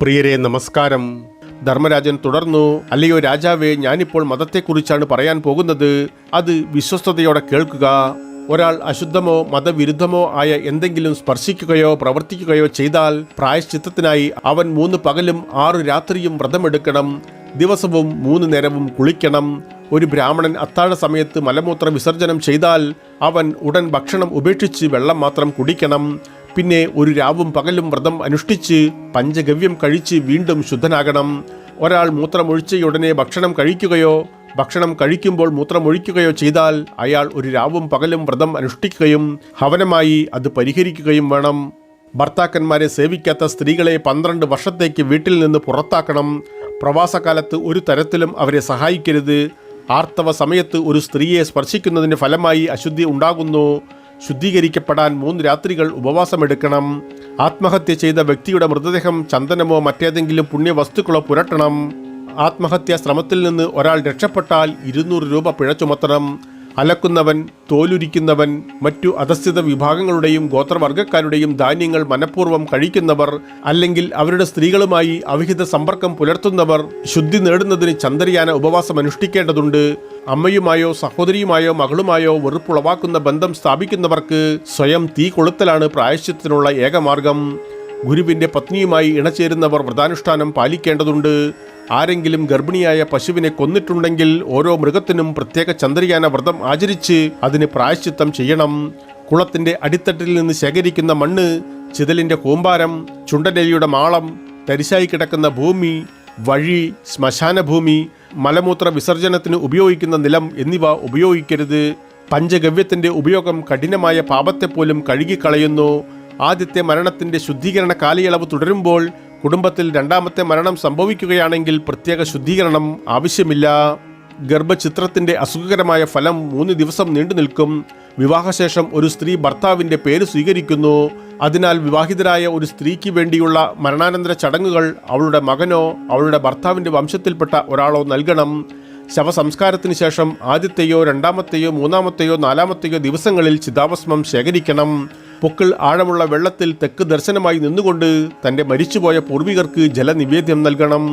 പ്രിയരെ നമസ്കാരം. ധർമ്മരാജൻ തുടർന്നു അല്ലയോ രാജാവേ ഞാനിപ്പോൾ മതത്തെക്കുറിച്ചാണ് പറയാൻ പോകുന്നത്. അത് വിശ്വസ്തയോടെ കേൾക്കുക. ഒരാൾ അശുദ്ധമോ മതവിരുദ്ധമോ ആയ എന്തെങ്കിലും സ്പർശിക്കുകയോ പ്രവർത്തിക്കുകയോ ചെയ്താൽ പ്രായശ്ചിത്തത്തിനായി അവൻ മൂന്ന് പകലും ആറു രാത്രിയും വ്രതമെടുക്കണം. ദിവസവും മൂന്ന് നേരവും കുളിക്കണം. ഒരു ബ്രാഹ്മണൻ അത്താഴ സമയത്ത് മലമൂത്ര വിസർജനം ചെയ്താൽ അവൻ ഉടൻ ഭക്ഷണം ഉപേക്ഷിച്ച് വെള്ളം മാത്രം കുടിക്കണം. പിന്നെ ഒരു രാവും പകലും വ്രതം അനുഷ്ഠിച്ച് പഞ്ചഗവ്യം കഴിച്ച് വീണ്ടും ശുദ്ധനാകണം. ഒരാൾ മൂത്രമൊഴിച്ചയുടനെ ഭക്ഷണം കഴിക്കുകയോ ഭക്ഷണം കഴിക്കുമ്പോൾ മൂത്രമൊഴിക്കുകയോ ചെയ്താൽ അയാൾ ഒരു രാവും പകലും വ്രതം അനുഷ്ഠിക്കുകയും ഹവനമായി അത് പരിഹരിക്കുകയും വേണം. ഭർത്താക്കന്മാരെ സേവിക്കാത്ത സ്ത്രീകളെ പന്ത്രണ്ട് വർഷത്തേക്ക് വീട്ടിൽ നിന്ന് പുറത്താക്കണം. പ്രവാസകാലത്ത് ഒരു തരത്തിലും അവരെ സഹായിക്കരുത്. ആർത്തവ സമയത്ത് ഒരു സ്ത്രീയെ സ്പർശിക്കുന്നതിന് ഫലമായി അശുദ്ധി ഉണ്ടാകുന്നു. ശുദ്ധീകരിക്കപ്പെടാൻ മൂന്ന് രാത്രികൾ ഉപവാസമെടുക്കണം. ആത്മഹത്യ ചെയ്ത വ്യക്തിയുടെ മൃതദേഹം ചന്ദനമോ മറ്റേതെങ്കിലും പുണ്യവസ്തുക്കളോ പുരട്ടണം. ആത്മഹത്യാ ശ്രമത്തിൽ നിന്ന് ഒരാൾ രക്ഷപ്പെട്ടാൽ ഇരുന്നൂറ് രൂപ പിഴ ചുമത്തണം. അലക്കുന്നവൻ തോലുരിക്കുന്നവൻ മറ്റു അധസ്ഥിത വിഭാഗങ്ങളുടെയും ഗോത്രവർഗക്കാരുടെയും ധാന്യങ്ങൾ മനഃപൂർവം കഴിക്കുന്നവർ അല്ലെങ്കിൽ അവരുടെ സ്ത്രീകളുമായി അവിഹിത സമ്പർക്കം പുലർത്തുന്നവർ ശുദ്ധി നേടുന്നതിന് ചന്ദ്രയാന ഉപവാസം അനുഷ്ഠിക്കേണ്ടതുണ്ട്. അമ്മയുമായോ സഹോദരിയുമായോ മകളുമായോ വെറുപ്പുളവാക്കുന്ന ബന്ധം സ്ഥാപിക്കുന്നവർക്ക് സ്വയം തീ കൊളുത്തലാണ് പ്രായശ്ചിത്തിനുള്ള ഏകമാർഗം. ഗുരുവിന്റെ പത്നിയുമായി ഇണചേരുന്നവർ വ്രതാനുഷ്ഠാനം പാലിക്കേണ്ടതുണ്ട്. ആരെങ്കിലും ഗർഭിണിയായ പശുവിനെ കൊന്നിട്ടുണ്ടെങ്കിൽ ഓരോ മൃഗത്തിനും പ്രത്യേക ചന്ദ്രയാന വ്രതം ആചരിച്ച് അതിന് പ്രായശ്ചിത്തം ചെയ്യണം. കുളത്തിന്റെ അടിത്തട്ടിൽ നിന്ന് ശേഖരിക്കുന്ന മണ്ണ് ചിതലിന്റെ കൂമ്പാരം ചുണ്ടനെലിയുടെ മാളം തരിശായി കിടക്കുന്ന ഭൂമി വഴി ശ്മശാന ഭൂമി മലമൂത്ര വിസർജനത്തിന് ഉപയോഗിക്കുന്ന നിലം എന്നിവ ഉപയോഗിക്കരുത്. പഞ്ചഗവ്യത്തിന്റെ ഉപയോഗം കഠിനമായ പാപത്തെപ്പോലും കഴുകിക്കളയുന്നു. ആദ്യത്തെ മരണത്തിന്റെ ശുദ്ധീകരണ കാലയളവ് തുടരുമ്പോൾ കുടുംബത്തിൽ രണ്ടാമത്തെ മരണം സംഭവിക്കുകയാണെങ്കിൽ പ്രത്യേക ശുദ്ധീകരണം ആവശ്യമില്ല. ഗർഭചിത്രത്തിന്റെ അസുഖകരമായ ഫലം മൂന്ന് ദിവസം നീണ്ടു നിൽക്കും. വിവാഹശേഷം ഒരു സ്ത്രീ ഭർത്താവിന്റെ പേര് സ്വീകരിക്കുന്നു. അതിനാൽ വിവാഹിതരായ ഒരു സ്ത്രീക്ക് വേണ്ടിയുള്ള മരണാനന്തര ചടങ്ങുകൾ അവളുടെ മകനോ അവളുടെ ഭർത്താവിന്റെ വംശത്തിൽപ്പെട്ട ഒരാളോ നൽകണം. ശവസംസ്കാരത്തിന് ശേഷം ആദ്യത്തെയോ രണ്ടാമത്തെയോ മൂന്നാമത്തെയോ നാലാമത്തെയോ ദിവസങ്ങളിൽ ചിതാഭസ്മം ശേഖരിക്കണം. പൊക്കിൾ ആഴമുള്ള വെള്ളത്തിൽ തെക്ക് ദർശനമായി നിന്നുകൊണ്ട് തന്റെ മരിച്ചുപോയ പൂർവികർക്ക് ജലനിവേദ്യം നൽകണം.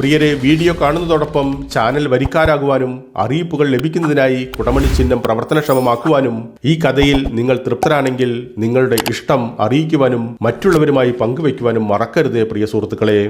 പ്രിയരെ വീഡിയോ കാണുന്നതോടൊപ്പം ചാനൽ വരിക്കാരാകുവാനും അറിയിപ്പുകൾ ലഭിക്കുന്നതിനായി കുടമണി ചിഹ്നം പ്രവർത്തനക്ഷമമാക്കുവാനും ഈ കഥയിൽ നിങ്ങൾ തൃപ്തരാണെങ്കിൽ നിങ്ങളുടെ ഇഷ്ടം അറിയിക്കുവാനും മറ്റുള്ളവരുമായി പങ്കുവയ്ക്കുവാനും മറക്കരുത് പ്രിയ സുഹൃത്തുക്കളെ.